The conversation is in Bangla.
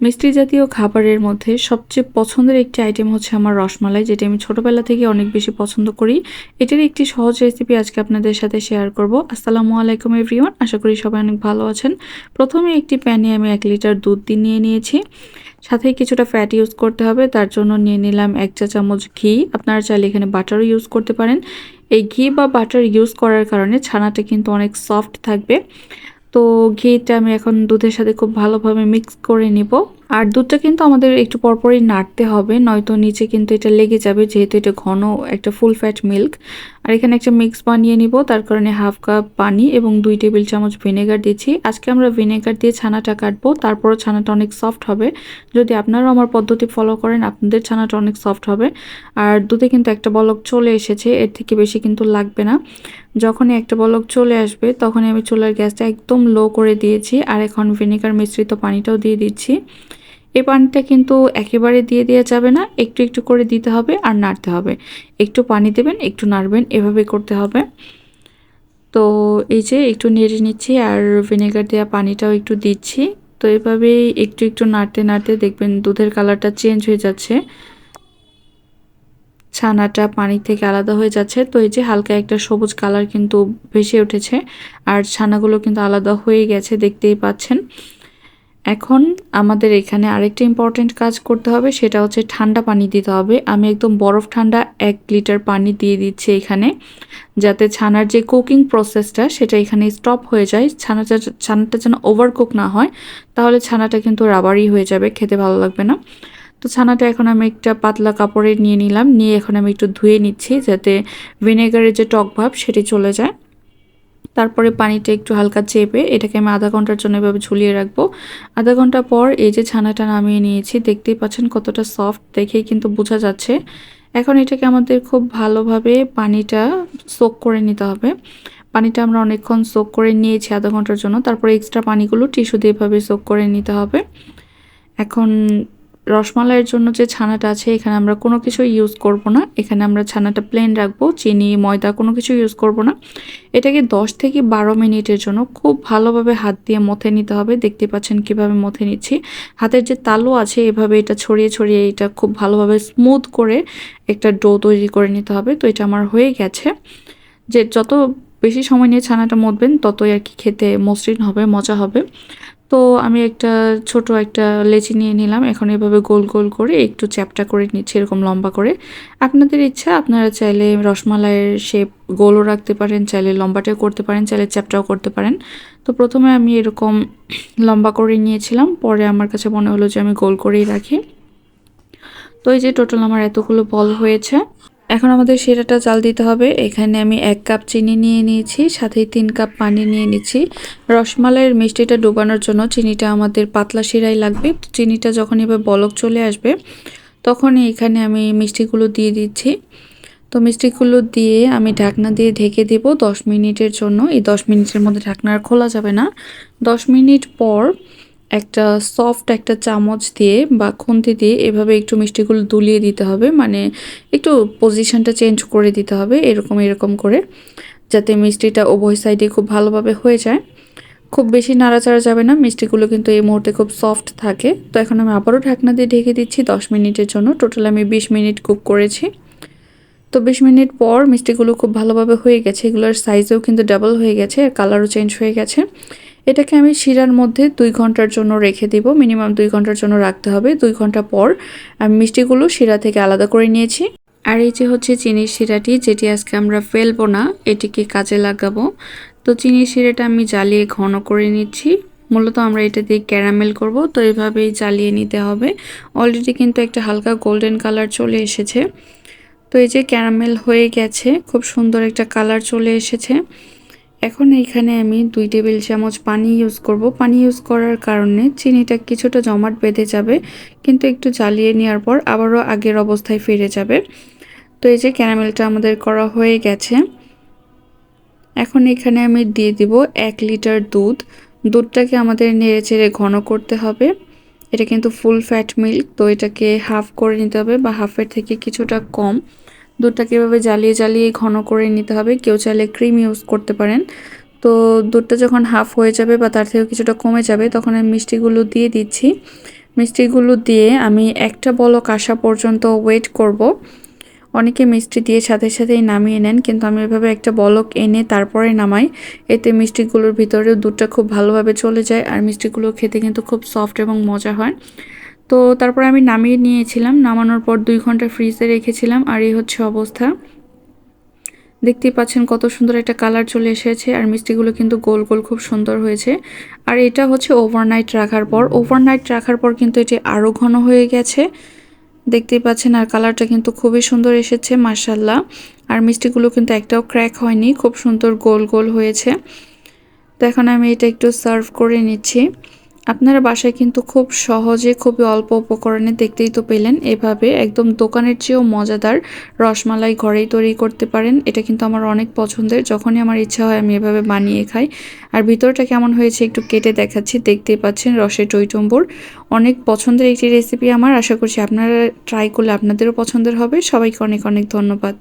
মিষ্টি জাতীয় খাবারের মধ্যে সবচেয়ে পছন্দের একটি আইটেম হচ্ছে আমার রসমালাই, যেটা আমি ছোটবেলা থেকে অনেক বেশি পছন্দ করি। এটার একটি সহজ রেসিপি আজকে আপনাদের সাথে শেয়ার করব। আসসালামু আলাইকুম এভরিওয়ান আশা করি সবাই অনেক ভালো আছেন। প্রথমে একটি প্যানে আমি এক লিটার দুধ দিয়ে নিয়ে নিয়েছি। সাথে কিছুটা ফ্যাট ইউজ করতে হবে, তার জন্য নিয়ে নিলাম এক চা চামচ ঘি। আপনারা চাইলে এখানে বাটারও ইউজ করতে পারেন। এই ঘি বা বাটার ইউজ করার কারণে ছানাটা কিন্তু অনেক সফট থাকবে। তো ঘিটা আমি এখন দুধের সাথে খুব ভালোভাবে মিক্স করে নিব। আর দুধটা কিন্তু আমাদের একটু পরপরই নাড়তে হবে, নয়তো নিচে কিন্তু এটা লেগে যাবে যেহেতু এটা ঘন একটা ফুল ফ্যাট মিল্ক আর এখানে একটা মিক্স বানিয়ে নিব, তার কারণে হাফ কাপ পানি এবং দুই টেবিল চামচ ভিনেগার দিচ্ছি। আজকে আমরা ভিনেগার দিয়ে ছানাটা কাটবো, তারপরও ছানাটা অনেক সফট হবে। যদি আপনারাও আমার পদ্ধতি ফলো করেন, আপনাদের ছানাটা অনেক সফট হবে। আর দুধে কিন্তু একটা বলক চলে এসেছে, এর থেকে বেশি কিন্তু লাগবে না। যখনই একটা বলক চলে আসবে, তখনই আমি চুলার গ্যাসটা একদম লো করে দিয়েছি। আর এখন ভিনেগার মিশ্রিত পানিটাও দিয়ে দিচ্ছি। এই পানিটা কিন্তু একেবারে দিয়ে দেওয়া যাবে না। একটু একটু করে দিতে হবে আর নাড়তে হবে। একটু পানি দেবেন, একটু নাড়বেন, এভাবে করতে হবে। তো এই যে একটু নেড়ে নিচ্ছি আর ভিনেগার দেওয়া পানিটাও একটু দিচ্ছি। তো এভাবেই একটু একটু নাড়তে নাড়তে দেখবেন দুধের কালারটা চেঞ্জ হয়ে যাচ্ছে। ছানাটা পানি থেকে আলাদা হয়ে যাচ্ছে। তো এই যে হালকা একটা সবুজ কালার কিন্তু ভেসে উঠেছে। আর ছানাগুলো কিন্তু আলাদা হয়ে গেছে দেখতেই পাচ্ছেন। এখন আমাদের এখানে আরেকটা ইম্পর্টেন্ট কাজ করতে হবে, সেটা হচ্ছে ঠান্ডা পানি দিতে হবে। আমি একদম বরফ ঠান্ডা এক লিটার পানি দিয়ে দিচ্ছি এখানে, যাতে ছানার যে কুকিং প্রসেসটা সেটা এখানে স্টপ হয়ে যায়। ছানাটা ছানাটা যেন ওভারকুক না হয়, তাহলে ছানাটা কিন্তু রাবারই হয়ে যাবে, খেতে ভালো লাগবে না। তো ছানাটা এখন আমি একটা পাতলা কাপড়ে নিয়ে নিলাম, নিয়ে এখন আমি একটু ধুয়ে নিচ্ছি, যাতে ভিনেগারের যে টক ভাব, সেটি চলে যায়। তারপরে পানিটা একটু হালকা চেপে এটাকে আমি আধা ঘণ্টার জন্য এভাবে ঝুলিয়ে রাখব। আধা ঘণ্টা পর এই যে ছানাটা নামিয়ে নিয়েছি, দেখতেই পাচ্ছেন কতটা সফট দেখেই কিন্তু বোঝা যাচ্ছে। এখন এটাকে আমাদের খুব ভালোভাবে পানিটা সোক করে নিতে হবে। পানিটা আমরা অনেকক্ষণ সোক করে নিয়েছি আধা ঘণ্টার জন্য, তারপরে এক্সট্রা পানিগুলো টিস্যু দিয়ে এভাবে সোক করে নিতে হবে। এখন রসমালাইয়ের জন্য যে ছানাটা আছে, এখানে আমরা কোনো কিছু ইউজ করব না। এখানে আমরা ছানাটা প্লেন রাখব, চিনি, ময়দা, কোনো কিছু ইউজ করব না। এটাকে 10 থেকে বারো মিনিটের জন্য খুব ভালোভাবে হাত দিয়ে মথে নিতে হবে। দেখতে পাচ্ছেন কীভাবে মথে নিচ্ছি। হাতের যে তালু আছে, এভাবে এটা ছড়িয়ে ছড়িয়ে এটা খুব ভালোভাবে স্মুথ করে একটা ডো তৈরি করে নিতে হবে। তো এটা আমার হয়ে গেছে। যে যত বেশি সময় নিয়ে ছানাটা মতবেন, ততই আর কি খেতে মসৃণ হবে, মজা হবে। তো আমি একটা ছোট একটা লেচি নিয়ে নিলাম। এখন এভাবে গোল গোল করে একটু চ্যাপটা করে নিচ্ছি এরকম লম্বা করে। আপনাদের ইচ্ছা, আপনারা চাইলে রসমালাইয়ের শেপ গোলও রাখতে পারেন, চাইলে লম্বাটাও করতে পারেন, চাইলে চ্যাপটাও করতে পারেন। তো প্রথমে আমি এরকম লম্বা করে নিয়েছিলাম, পরে আমার কাছে মনে হলো যে আমি গোল করেই রাখি। তো এই যে টোটাল আমার এতগুলো বল হয়েছে। এখন আমাদের শিরাটা চাল দিতে হবে। এখানে আমি এক কাপ চিনি নিয়ে নিয়েছি, সাথে তিন কাপ পানি নিয়ে নিচ্ছি। রসমালাইয়ের মিষ্টিটা ডুবানোর জন্য চিনিটা আমাদের পাতলা শিরাই লাগবে। চিনিটা যখন এবার বলক চলে আসবে তখন এখানে আমি মিষ্টিগুলো দিয়ে দিচ্ছি। তো মিষ্টিগুলো দিয়ে আমি ঢাকনা দিয়ে ঢেকে দেব দশ মিনিটের জন্য। এই দশ মিনিটের মধ্যে ঢাকনা আর খোলা যাবে না। দশ মিনিট পর একটা সফট একটা চামচ দিয়ে বা খুন্তি দিয়ে এভাবে একটু মিষ্টিগুলো দুলিয়ে দিতে হবে। মানে একটু পজিশনটা চেঞ্জ করে দিতে হবে এরকম এরকম করে, যাতে মিষ্টিটা উভয় সাইডে খুব ভালোভাবে হয়ে যায়। খুব বেশি নাড়াচাড়া যাবে না, মিষ্টিগুলো কিন্তু এই মুহূর্তে খুব সফট থাকে। তো এখন আমি আবারও ঢাকনা দিয়ে ঢেকে দিচ্ছি দশ মিনিটের জন্য। টোটাল আমি বিশ মিনিট কুক করেছি। তো বিশ মিনিট পর মিষ্টিগুলো খুব ভালোভাবে হয়ে গেছে। এগুলোর সাইজেও কিন্তু ডাবল হয়ে গেছে, আর কালারও চেঞ্জ হয়ে গেছে। এটাকে আমি শিরার মধ্যে দুই ঘণ্টার জন্য রেখে দিব। মিনিমাম দুই ঘণ্টার জন্য রাখতে হবে। দুই ঘণ্টা পর আমি মিষ্টিগুলো শিরা থেকে আলাদা করে নিয়েছি। আর এই যে হচ্ছে চিনির শিরাটি, যেটি আজকে আমরা ফেলব না, এটিকে কাজে লাগাবো। তো চিনির শিরাটা আমি জ্বালিয়ে ঘন করে নিচ্ছি। মূলত আমরা এটা দিয়ে ক্যারামেল করব। তো এভাবেই জ্বালিয়ে নিতে হবে। অলরেডি কিন্তু একটা হালকা গোল্ডেন কালার চলে এসেছে। তো এই যে ক্যারামেল হয়ে গেছে, খুব সুন্দর একটা কালার চলে এসেছে। এখন এইখানে আমি দুই টেবিল চামচ পানি ইউজ করব। পানি ইউজ করার কারণে চিনিটা কিছুটা জমাট বেঁধে যাবে, কিন্তু একটু জ্বালিয়ে নেওয়ার পর আবারও আগের অবস্থায় ফিরে যাবে। তো এই যে ক্যারামেলটা আমাদের করা হয়ে গেছে। এখন এখানে আমি দিয়ে দিব এক লিটার দুধ। দুধটাকে আমাদের নেড়ে চেড়ে ঘন করতে হবে। এটা কিন্তু ফুল ফ্যাট মিল্ক তো এটাকে হাফ করে নিতে হবে বা হাফের থেকে কিছুটা কম। দুধটাকে এভাবে জ্বালিয়ে জ্বালিয়ে ঘন করে নিতে হবে, কেউ চাইলে ক্রিম ইউজ করতে পারেন। তো দুধটা যখন হাফ হয়ে যাবে বা তার থেকেও কিছুটা কমে যাবে, তখন আমি মিষ্টিগুলো দিয়ে দিচ্ছি। মিষ্টিগুলো দিয়ে আমি একটা বলক আসা পর্যন্ত ওয়েট করব। অনেকে মিষ্টি দিয়ে সাথে সাথেই নামিয়ে নেন, কিন্তু আমি এভাবে একটা বলক এনে তারপরে নামাই। এতে মিষ্টিগুলোর ভিতরেও দুধটা খুব ভালোভাবে চলে যায়, আর মিষ্টিগুলো খেতে কিন্তু খুব সফট এবং মজা হয়। তো তারপরে আমি নামিয়ে নিয়েছিলাম। নামানোর পর দুই ঘণ্টা ফ্রিজে রেখেছিলাম আর এই হচ্ছে অবস্থা। দেখতেই পাচ্ছেন কত সুন্দর একটা কালার চলে এসেছে আর মিষ্টিগুলো কিন্তু গোল গোল খুব সুন্দর হয়েছে। আর এটা হচ্ছে ওভারনাইট রাখার পর। ওভারনাইট রাখার পর কিন্তু এটি আরও ঘন হয়ে গেছে। দেখতেই পাচ্ছেন আর কালারটা কিন্তু খুবই সুন্দর এসেছে মার্শাল্লাহ আর মিষ্টিগুলো কিন্তু একটাও ক্র্যাক হয়নি, খুব সুন্দর গোল গোল হয়েছে। তো এখন আমি এটা একটু সার্ভ করে নিচ্ছি। আপনারা বাসায় কিন্তু খুব সহজে খুবই অল্প উপকরণে দেখতেই তো পেলেন। এভাবে একদম দোকানের চেয়েও মজাদার রসমালাই ঘরেই তৈরি করতে পারেন। এটা কিন্তু আমার অনেক পছন্দের। যখনই আমার ইচ্ছা হয় আমি এভাবে বানিয়ে খাই। আর ভিতরটা কেমন হয়েছে একটু কেটে দেখাচ্ছি। দেখতেই পাচ্ছেন রসের টইটম্বুর অনেক পছন্দের একটি রেসিপি আমার। আশা করছি আপনারা ট্রাই করলে আপনাদেরও পছন্দের হবে। সবাইকে অনেক অনেক ধন্যবাদ।